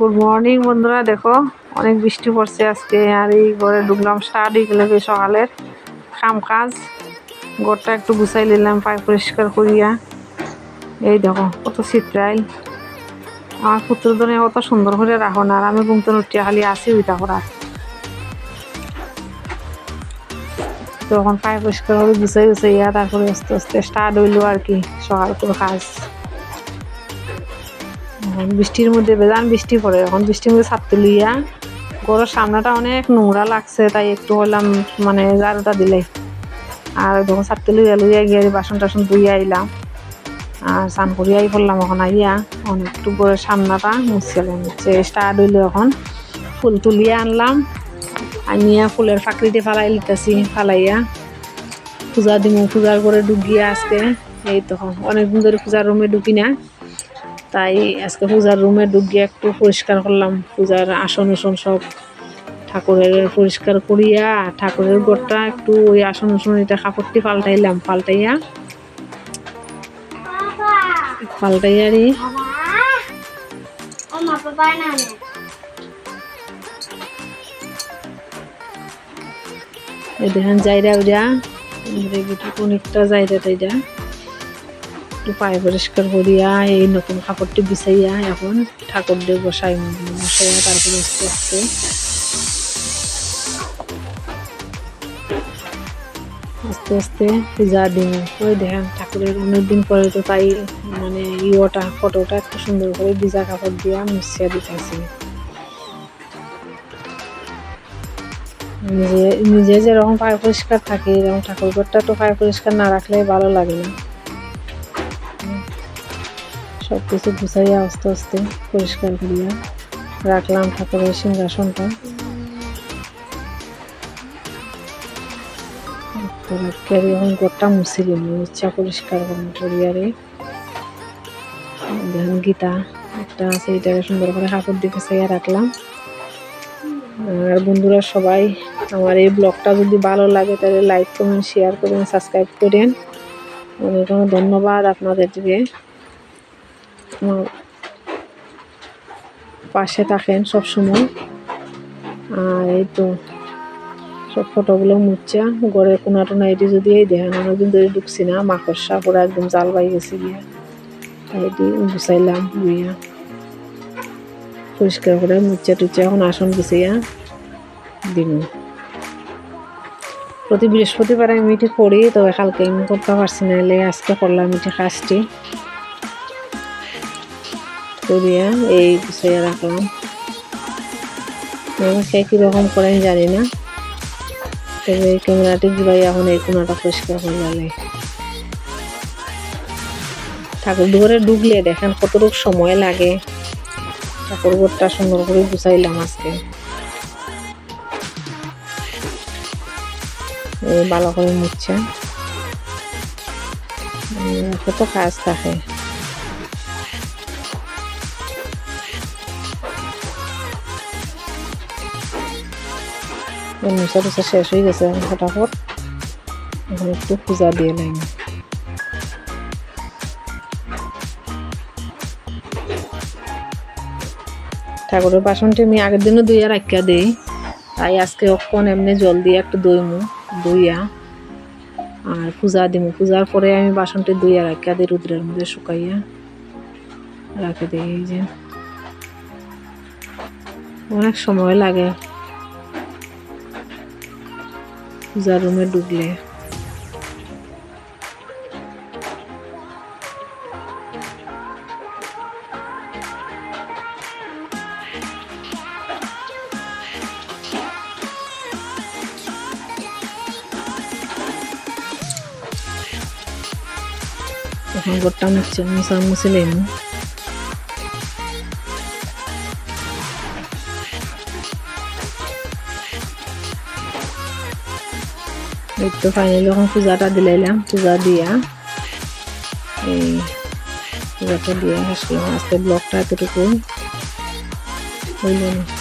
Good morning বন্ধুরা, দেখো, অনেক বৃষ্টি পড়ছে আজকে, আর এই ঘরে ঢুকলাম স্টার্ট হয়ে গেলে সকালের কাম কাজ ঘরটা একটু গুছাই নিলাম, পায়ে পরিষ্কার করিয়া। এই দেখো, কত চিত্রাইল আমার পুত্র ধরে অত সুন্দর করে রাখো না, আর আমি ঘুমতে উঠিয়া খালি আসি ওইটা করার তখন পায়ে পরিষ্কার করে গুছাই গুছাইয়া তারপরে আস্তে আস্তে স্টার্ট হইল আর কি সকাল করে কাজ। এখন বৃষ্টির মধ্যে বেজান বৃষ্টি পড়ে। এখন বৃষ্টির মধ্যে ছাড়তে লইয়া গরুর সামনাটা অনেক নোংরা লাগছে, তাই একটু হলাম মানে ঝাড়ুটা দিলে আর যখন ছাড়তে লইয়া লইয়া গিয়ে বাসন টাসন ধুইয়া আইলাম, আর স্নান করিয়াই পড়লাম, এখন আইয়া এখন একটু গরুর সামনাটা মুছিলাম হচ্ছে স্টার্ট হইল এখন ফুল তুলিয়া আনলাম, আনিয়া ফুলের ফাঁকড়িতে ফালাই লিতেছি ফালাইয়া পূজা দিমু। পূজার করে ডুবিয়া আজকে, এই তখন অনেকদিন ধরে পূজার রুমে ঢুকি না। তাই আজকে পূজার রুমে ঢুকিয়ে একটু পরিষ্কার করলাম। পূজার আসন উসন সব ঠাকুরের পরিষ্কার করিয়া, ঠাকুরের ঘরটা একটু ওই আসন উসন এটা কাপড়টি পাল্টাইলাম, পাল্টাইয়া। পাল্টাইয়ারি দেখেন যাইরা ওইটা অনেকটা যাইরা তাইরা। একটু পায়ে পরিষ্কার করিয়া, এই নতুন কাপড়টি বিছাইয়া এখন ঠাকুর দিয়ে বসাই, বসাইয়া তারপরে আস্তে আস্তে। আস্তে আস্তে পূজা দিন। ওই দেখেন ঠাকুরের অনেকদিন পরে তো তাই মানে ইয়োটা, ফটোটা একটু সুন্দর করে ভিজা কাপড় দিয়া মুছিয়া দিতেছি। নিজে নিজে যেরকম পায়ে পরিষ্কার থাকে, এরকম ঠাকুর ঘরটা তো পায়ে পরিষ্কার না রাখলে ভালো লাগে না। সব কিছু গুছাইয়া আস্তে আস্তে পরিষ্কার করিয়া রাখলাম ঠাকুরের সিংহাসনটা। তারপরে এখন ঘরটা মুছি দিন ইচ্ছা পরিষ্কার করুন করিয়ারে দেখেন গীতা একটা আছে, এটাকে সুন্দর করে কাপড় দিয়ে পেঁচাইয়া রাখলাম। আর বন্ধুরা সবাই, আমার এই ব্লগটা যদি ভালো লাগে, তাহলে লাইক কমেন্ট শেয়ার করবেন সাবস্ক্রাইব করেন। অনেক অনেক ধন্যবাদ আপনাদেরকে। আমার পাশে থাকেন সব সময় আর এই তো সব ফটোগুলো মুচ্ছা ঘরের কোনা টোনা এটি যদি, এই দেখেন অনেকদিন ধরে ঢুকছি না। মাকড়সা পুরো একদম জাল পাই গেছে গিয়া। তাই এটি গুছাইলাম গুইয়া পরিষ্কার করে মুচ্ছা টুচ্ছা এখন আসন গুছাইয়া দিন প্রতি বৃহস্পতিবার আমি মিঠে করি তবে কালকে আমি করতে পারছি না। এলে আজকে করলাম মিঠে কাজটি। করিয়া এই গুছাইয়া রাখলাম সে কীরকম করে আমি জানি না। তবে এই ক্যামেরাটি ঘুরাই এখন এই কোনাটা পরিষ্কার করে গেলে। ঠাকুর দুয়ারে ঢুকলে দেখেন কতটুকু সময় লাগে। ঠাকুর ঘরটা সুন্দর করে গুছাইলাম আজকে। ভালো করে মুছছে কত কাজ থাকে। শেষ হয়ে গেছে ফটাফট এখন একটু পূজা দিয়ে লাইন ঠাকুরের বাসনটি আমি আগের দিনও দুইয়া রাখিয়া দিই, তাই আজকে অক্ষণ এমনি জল দিয়ে একটু দইমু দইয়া আর পূজা দিমু। পূজার পরে আমি বাসনটি দইয়া রাখিয়া দিই, রুদ্রের মধ্যে শুকাইয়া রাখে দিই, এই যে। অনেক সময় লাগে। পূজার রুমে ঢুকলে এখন গোটা মুছে মুছা মুছিলেন তো ফাইনালি এখন পূজাটা দিলাইলাম পূজা দিয়া এই পূজাটা দিয়ে আসলাম আজকে ব্লগটা এতটুকু হইল না